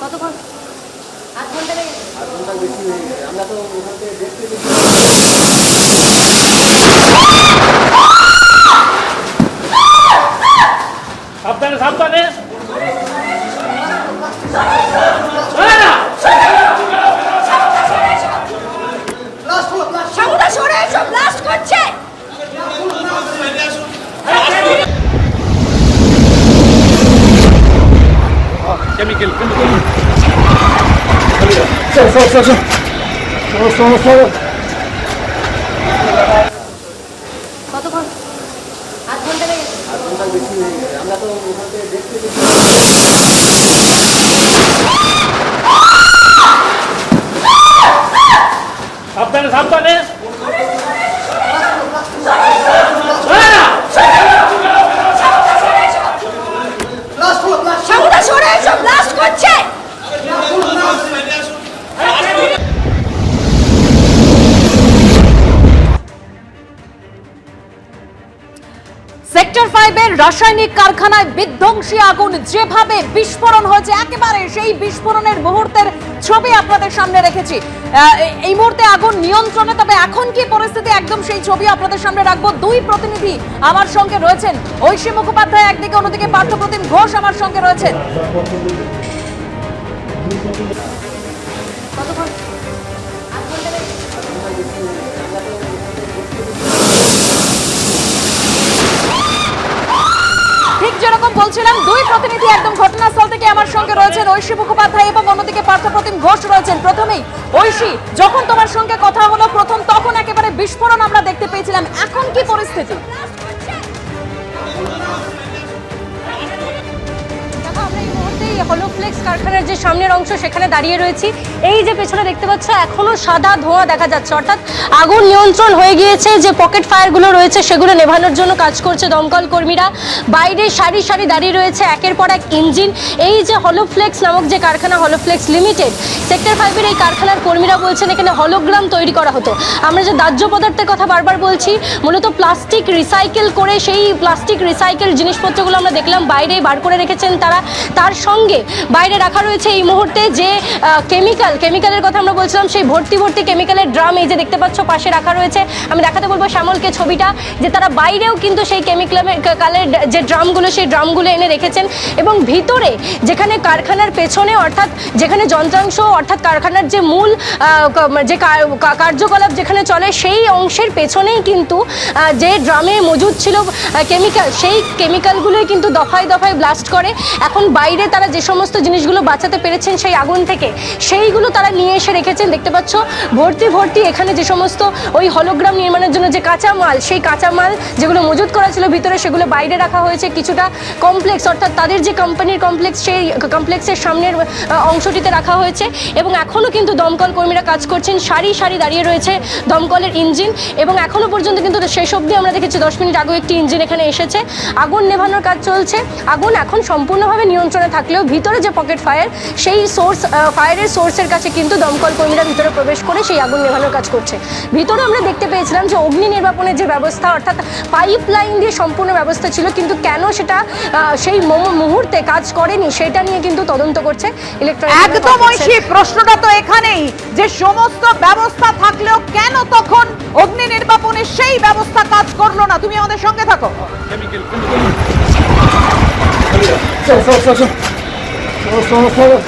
কতক্ষণ? আধ ঘণ্টা লেগে? আধ ঘণ্টার বেশি হয়ে গেছে। আমরা তো ওখান থেকে দেখতে সাবধানে। সাবধানে কেমিক্যাল চল চল চল চল চল চল কতক্ষণ? আধ ঘণ্টা লেগে আমরা তো ওখান থেকে দেখতে সেক্টর ফাইভের রাসায়নিক কারখানায় বিধ্বংসী আগুন যেভাবে বিস্ফোরণ হয়েছে, একেবারে সেই বিস্ফোরণের মুহূর্তের ছবি আপনাদের সামনে রেখেছি। এই মুহূর্তে আগুন নিয়ন্ত্রণে, তবে এখন কি পরিস্থিতি, একদম সেই ছবি আপনাদের সামনে রাখব। দুই প্রতিনিধি আমার সঙ্গে রয়েছেন। ঐশী মুখোপাধ্যায় একদিকে, অন্যদিকে পার্থপ্রতিম ঘোষ আমার সঙ্গে রয়েছেন। যেরকম বলছিলাম, দুই প্রতিনিধি একদম ঘটনাস্থল থেকে আমার সঙ্গে রয়েছেন ঐশী মুখোপাধ্যায় এবং অন্যদিকে পার্থপ্রতিম ঘোষ রয়েছেন। প্রথমেই ঐশী, যখন তোমার সঙ্গে কথা হলো, প্রথম তখন একেবারে বিস্ফোরণ আমরা দেখতে পেয়েছিলাম। এখন কি পরিস্থিতি? হলোফ্লেক্স কারখানার যে সামনের অংশ, সেখানে দাঁড়িয়ে রয়েছি। এই যে পেছনে দেখতে পাচ্ছ, এখনও সাদা ধোঁয়া দেখা যাচ্ছে। অর্থাৎ আগুন নিয়ন্ত্রণ হয়ে গিয়েছে, যে পকেট ফায়ারগুলো রয়েছে, সেগুলো নেভানোর জন্য কাজ করছে দমকল কর্মীরা। বাইরে সারি সারি দাঁড়িয়ে রয়েছে, একের পর এক ইঞ্জিন। এই যে হলোফ্লেক্স নামক যে কারখানা, হলোফ্লেক্স লিমিটেড, সেক্টর ফাইভের এই কারখানার কর্মীরা বলছেন, এখানে হলোগ্রাম তৈরি করা হতো। আমরা যে দাহ্য পদার্থের কথা বারবার বলছি, মূলত প্লাস্টিক রিসাইকেল করে সেই প্লাস্টিক রিসাইকেল জিনিসপত্রগুলো আমরা দেখলাম বাইরে বার করে রেখেছেন তারা। তার সঙ্গে বাইরে রাখা রয়েছে এই মুহূর্তে যে কেমিক্যাল কেমিক্যালের কথা আমরা বলছিলাম, সেই ভর্তি ভর্তি কেমিক্যালের ড্রাম এই যে দেখতে পাচ্ছ, পাশে রাখা রয়েছে। আমি দেখাতে বলব শ্যামলকে ছবিটা, যে তারা বাইরেও কিন্তু সেই কেমিক্যালের কালের যে ড্রামগুলো সেই ড্রামগুলো এনে রেখেছেন। এবং ভিতরে যেখানে কারখানার পেছনে, অর্থাৎ যেখানে যন্ত্রাংশ, অর্থাৎ কারখানার যে মূল যে কার্যকলাপ যেখানে চলে, সেই অংশের পেছনেই কিন্তু যে ড্রামে মজুদ ছিল কেমিক্যাল সেই কেমিক্যালগুলোই কিন্তু দফায় দফায় ব্লাস্ট করে। এখন বাইরে তারা যে সমস্ত জিনিসগুলো বাঁচাতে পেরেছেন সেই আগুন থেকে, সেইগুলো তারা নিয়ে এসে রেখেছেন। দেখতে পাচ্ছ, ভর্তি ভর্তি এখানে যে সমস্ত ওই হলোগ্রাম নির্মাণের জন্য যে কাঁচামাল, সেই কাঁচামাল যেগুলো মজুত করা ছিল, ভিতরে সেগুলো বাইরে রাখা হয়েছে। কিছুটা কমপ্লেক্স অর্থাৎ তাদের যে কোম্পানির কমপ্লেক্স সেই কমপ্লেক্সের সামনের অংশটিতে রাখা হয়েছে এবং এখনও কিন্তু দমকল কর্মীরা কাজ করছেন। সারি সারি দাঁড়িয়ে রয়েছে দমকলের ইঞ্জিন এবং এখনও পর্যন্ত কিন্তু শেষ অবধি আমরা দেখেছি দশ মিনিট আগেও একটি ইঞ্জিন এখানে এসেছে। আগুন নেভানোর কাজ চলছে। আগুন এখন সম্পূর্ণভাবে নিয়ন্ত্রণে থাকলেও ভিতরে যে পকেট ফায়ার সেই সোর্স ফায়ারের সোর্সের কাছে কিন্তু দমকল কর্মীরা ভিতরে প্রবেশ করে সেই আগুন নেভানোর কাজ করছে। ভিতরে আমরা দেখতে পেয়েছিলাম যে অগ্নি নির্বাপনের যে ব্যবস্থা অর্থাৎ পাইপ লাইন দিয়ে সম্পূর্ণ ব্যবস্থা ছিল কিন্তু কেন সেটা সেই মুহূর্তে কাজ করেনি সেটা নিয়ে কিন্তু তদন্ত করছে ইলেকট্রনিক একদম ঐশী প্রশ্নটা তো এখানেই যে সমস্ত ব্যবস্থা থাকলেও কেন তখন অগ্নি নির্বাপনের সেই ব্যবস্থা কাজ করল না? তুমি আমাদের সঙ্গে থাকো। Sonra sonra.